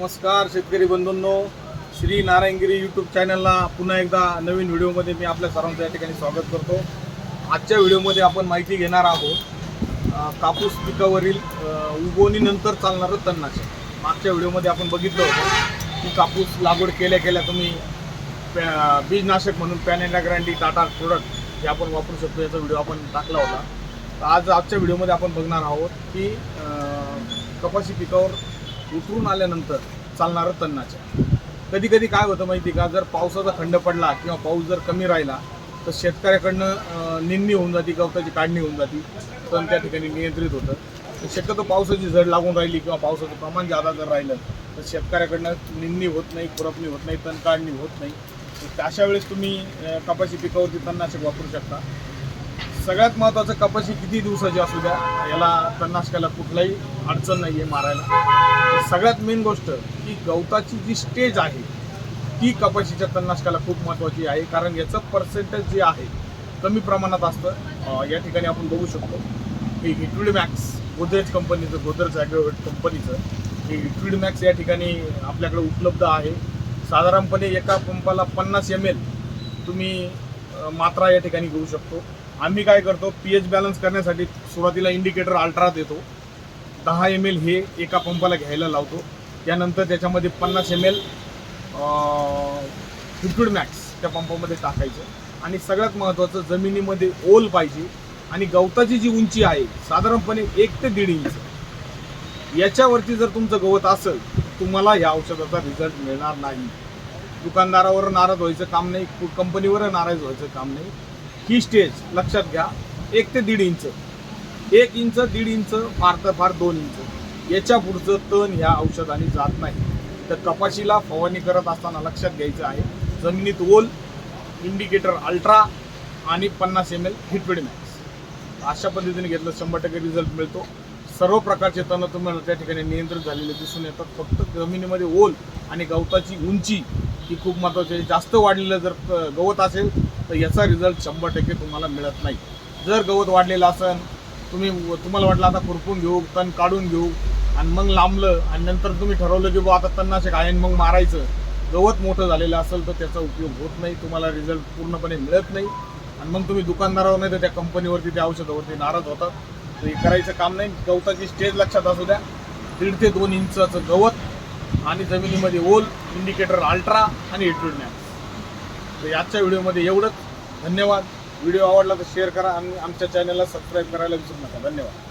नमस्कार शेतकरी बंधूंनो. श्री नारायणगिरी यूट्यूब चॅनलला पुन्हा एकदा नवीन व्हिडिओमध्ये मी आपल्या सर्वांचं या ठिकाणी स्वागत करतो. आजच्या व्हिडिओमध्ये आपण माहिती घेणार आहोत कापूस पिकावरील उगवणीनंतर चालणारं तणनाशक. मागच्या व्हिडिओमध्ये आपण बघितलं होतं की कापूस लागवड केल्या केल्या तुम्ही पॅ- बीजनाशक म्हणून पॅनेला ग्रँडी टाटा प्रोडक्ट हे आपण वापरू शकतो. याचा व्हिडिओ आपण टाकला होता. आज आजच्या व्हिडिओमध्ये आपण बघणार आहोत की कपाशी पिकावर उतरून आल्यानंतर चालणारं तणनाशक कधी कधी काय होतं माहिती का? जर पावसाचा खंड पडला किंवा पाऊस जर कमी राहिला तर शेतकऱ्याकडनं निंदणी होऊन जाते गवताची काढणी होऊन जाते. तण त्या ठिकाणी नियंत्रित होतं. तर शक्यतो पावसाची झड लागून राहिली किंवा पावसाचं प्रमाण जादा जर राहिलं तर शेतकऱ्याकडनं निंदणी होत नाही खुरपणी होत नाही तण काढणी होत नाही. अशा वेळेस तुम्ही कपाशी पिकावरती तणनाशक वापरू शकता. सगळ्यात महत्त्वाचं कपाशी किती दिवसाची असू द्या याला तणनाशकाला कुठलाही अडचण नाही आहे मारायला. सगळ्यात मेन गोष्ट की गवताची जी स्टेज आहे ती कपाशीच्या तणनाशकाला खूप महत्त्वाची आहे कारण याचं पर्सेंटेज जे आहे कमी प्रमाणात असतं. या ठिकाणी आपण बघू शकतो हे हिटविड मॅक्स गोदरेज कंपनीचं गोदरेज ॲग्रोवेट कंपनीचं हे हिटविड मॅक्स या ठिकाणी आपल्याकडे उपलब्ध आहे. साधारणपणे एका पंपाला पन्नास एम एल तुम्ही मात्रा या ठिकाणी घेऊ शकतो. आम्ही काय करतो पी एच बॅलन्स करण्यासाठी सुरुवातीला इंडिकेटर अल्ट्रा देतो. दहा एम एल हे एका पंपाला घ्यायला लावतो. त्यानंतर त्याच्यामध्ये पन्नास एम एल लिक्विड मॅक्स त्या पंपामध्ये टाकायचं. आणि सगळ्यात महत्त्वाचं जमिनीमध्ये ओल पाहिजे. आणि गवताची जी उंची आहे साधारणपणे एक ते दीड इंच. याच्यावरती जर तुमचं गवत असेल तुम्हाला या औषधाचा रिझल्ट मिळणार नाही. दुकानदारावर नाराज व्हायचं काम नाही कंपनीवर नाराज व्हायचं काम नाही. ही स्टेज लक्षात घ्या एक ते दीड इंच. एक इंच दीड इंच फार तर फार दोन इंच. याच्या पुढचं तण ह्या औषधाने जात नाही. तर कपाशीला फवारणी करत असताना लक्षात घ्यायचं आहे जमिनीत ओल इंडिकेटर अल्ट्रा आणि पन्नास एम एल हिटवेड मॅक्स अशा पद्धतीने घेतलं शंभर टक्के रिझल्ट मिळतो. सर्व प्रकारचे तण तुम्हाला त्या ठिकाणी नियंत्रित झालेले दिसून येतात. फक्त जमिनीमध्ये ओल आणि गवताची उंची ही खूप महत्त्वाची आहे. जास्त वाढलेलं जर गवत असेल तर याचा रिझल्ट शंभर टक्के तुम्हाला मिळत नाही. जर गवत वाढलेलं असेल तुम्ही तुम्हाला वाटलं आता खुरपून घेऊ तण काढून घेऊ आणि मग लांबलं आणि नंतर तुम्ही ठरवलं की बुवा आता तणनाशक आहे आणि मग मारायचं. गवत मोठं झालेलं असेल तर त्याचा उपयोग होत नाही तुम्हाला रिझल्ट पूर्णपणे मिळत नाही. आणि मग तुम्ही दुकानदारावर नाही तर त्या कंपनीवरती त्या औषधावरती नाराज होतात. तर हे करायचं काम नाही. गवताची स्टेज लक्षात असू द्या. दीड ते दोन इंचाचं गवत आणि जमिनीमध्ये ओल इंडिकेटर अल्ट्रा आणि एटूड तर आजच्या व्हिडिओमध्ये एवढंच. धन्यवाद. व्हिडिओ आवडला तर शेअर करा आणि आमच्या चॅनलला सबस्क्राईब करायला विसरू नका. धन्यवाद.